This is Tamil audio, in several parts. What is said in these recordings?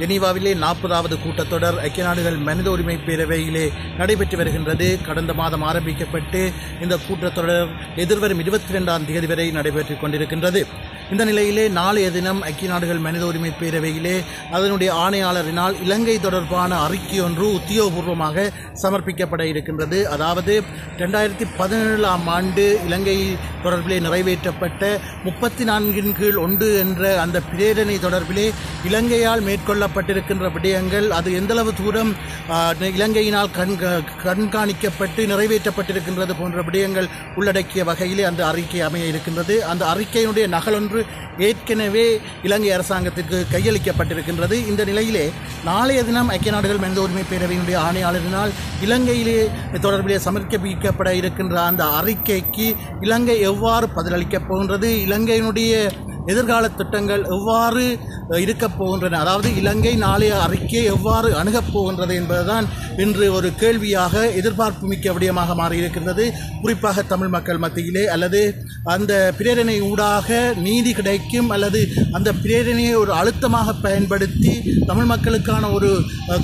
ஜெனீவாவிலே நாற்பதாவது கூட்டத்தொடர் ஐக்கிய நாடுகள் மனித உரிமை பேரவையிலே நடைபெற்று வருகின்றது. கடந்த மாதம் ஆரம்பிக்கப்பட்டு இந்த கூட்டத்தொடர் எதிர்வரும் இருபத்தி ரெண்டாம் தேதி வரை நடைபெற்றுக் கொண்டிருக்கின்றது. இந்த நிலையிலே நாளைய தினம் ஐக்கிய நாடுகள் மனித உரிமை பேரவையிலே அதனுடைய ஆணையாளரினால் இலங்கை தொடர்பான அறிக்கை ஒன்று உத்தியோகபூர்வமாக சமர்ப்பிக்கப்பட இருக்கின்றது. அதாவது ரெண்டாயிரத்தி பதினேழாம் ஆண்டு இலங்கை தொடர்பிலே நிறைவேற்றப்பட்ட முப்பத்தி நான்கின் கீழ் ஒன்று என்ற அந்த பிரேரணை தொடர்பிலே இலங்கையால் மேற்கொள்ளப்பட்டிருக்கின்ற விடயங்கள் அது எந்தளவு தூரம் இலங்கையினால் கண்க கண்காணிக்கப்பட்டு நிறைவேற்றப்பட்டிருக்கின்றது போன்ற விடயங்கள் உள்ளடக்கிய வகையிலே அந்த அறிக்கை அமைய இருக்கின்றது. அந்த அறிக்கையினுடைய நகலொன்று ஏற்கனவே இலங்கை அரசாங்கத்திற்கு கையளிக்கப்பட்டிருக்கின்றது. இந்த நிலையிலே நாளைய தினம் ஐக்கிய நாடுகள் மனித உரிமை பேரவையினுடைய ஆணையாளரினால் இலங்கையிலே தொடர்பிலே சமர்ப்பிக்கப்பட இருக்கின்ற அந்த அறிக்கைக்கு இலங்கை எவ்வாறு பதிலளிக்கப் போகின்றது இலங்கையினுடைய எதிர்கால திட்டங்கள் எவ்வாறு இருக்கப் போகின்றன. அதாவது இலங்கை நாளைய அறிக்கை எவ்வாறு அணுகப் போகின்றது என்பதுதான் இன்று ஒரு கேள்வியாக எதிர்பார்ப்பு மிக்க விடயமாக மாறியிருக்கின்றது. குறிப்பாக தமிழ் மக்கள் மத்தியிலே அல்லது அந்த பிரேரணை ஊடாக நீதி கிடைக்கும் அல்லது அந்த பிரேரணையை ஒரு அழுத்தமாக பயன்படுத்தி தமிழ் மக்களுக்கான ஒரு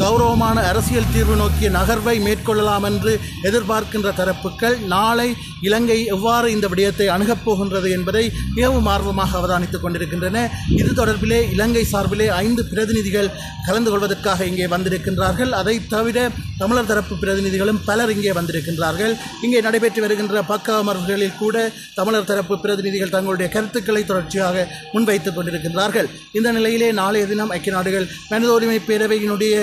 கௌரவமான அரசியல் தீர்வு நோக்கிய நகர்வை மேற்கொள்ளலாம் என்று எதிர்பார்க்கின்ற தரப்புகள் நாளை இலங்கை எவ்வாறு இந்த விடயத்தை அணுகப் போகின்றது என்பதை மிகவும் ஆர்வமாக அவதானித்துக் கொண்டிருக்கின்றன. இது தொடர்பிலே இலங்கை சார்பிலே ஐந்து பிரதிநிதிகள் கலந்து கொள்வதற்காக இங்கே வந்திருக்கின்றார்கள். அதை தவிர தமிழர் தரப்பு பிரதிநிதிகளும் பலர் இங்கே வந்திருக்கின்றார்கள். இங்கே நடைபெற்று வருகின்ற பக்க அமர்வுகளில் கூட தமிழர் தரப்பு பிரதிநிதிகள் தங்களுடைய கருத்துக்களை தொடர்ச்சியாக முன்வைத்துக் கொண்டிருக்கின்றார்கள். இந்த நிலையிலே நாளைய தினம் ஐக்கிய நாடுகள் மனித உரிமை பேரவையினுடைய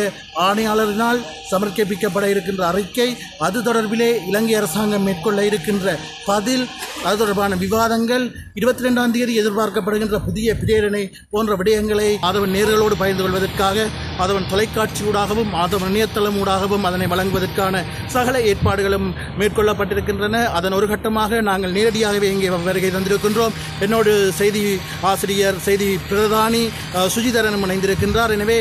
ஆணையாளரினால் சமர்ப்பிக்கப்பட இருக்கின்ற அறிக்கை அது தொடர்பிலே இலங்கை அரசாங்கம் மேற்கொள்ள இருக்கின்ற பதில் அது தொடர்பான விவாதங்கள் இருபத்தி ரெண்டாம் தேதி எதிர்பார்க்கப்படுகின்ற புதிய பிரேரணை போன்ற விடயங்களை மாதவன் நேர்களோடு பகிர்ந்து கொள்வதற்காக ஆதவன் தொலைக்காட்சியூடாகவும் ஆதவன் இணையதளம் ஊடாகவும் அதனை வழங்குவதற்கான சகல ஏற்பாடுகளும் மேற்கொள்ளப்பட்டிருக்கின்றன. அதன் ஒரு கட்டமாக நாங்கள் நேரடியாகவே இங்கே வருகை தந்திருக்கின்றோம். என்னோடு செய்தி ஆசிரியர் செய்தி பிரதானி சுஜிதரனும் இணைந்திருக்கின்றார். எனவே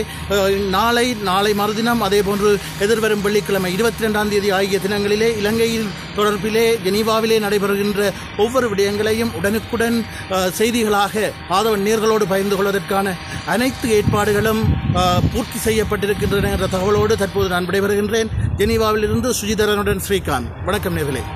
நாளை நாளை மறுதினம் அதே போன்று எதிர்வரும் வெள்ளிக்கிழமை இருபத்தி ரெண்டாம் தேதி ஆகிய தினங்களிலே இலங்கையில் தொடர்பிலே ஜெனீவாவிலே நடைபெறுகின்ற ஒவ்வொரு விடயங்களையும் உடனுக்குடன் செய்திகளாக ஆதவன் நேர்களோடு பகிர்ந்து கொள்வதற்கான அனைத்து ஏற்பாடுகளும் பூர்த்தி செய்யப்பட்டிருக்கின்றன என்ற தகவலோடு தற்போது நான் விடைபெறுகின்றேன். ஜெனீவாவிலிருந்து சுஜிதரனுடன் ஸ்ரீகாந்த். வணக்கம் நேர்களே.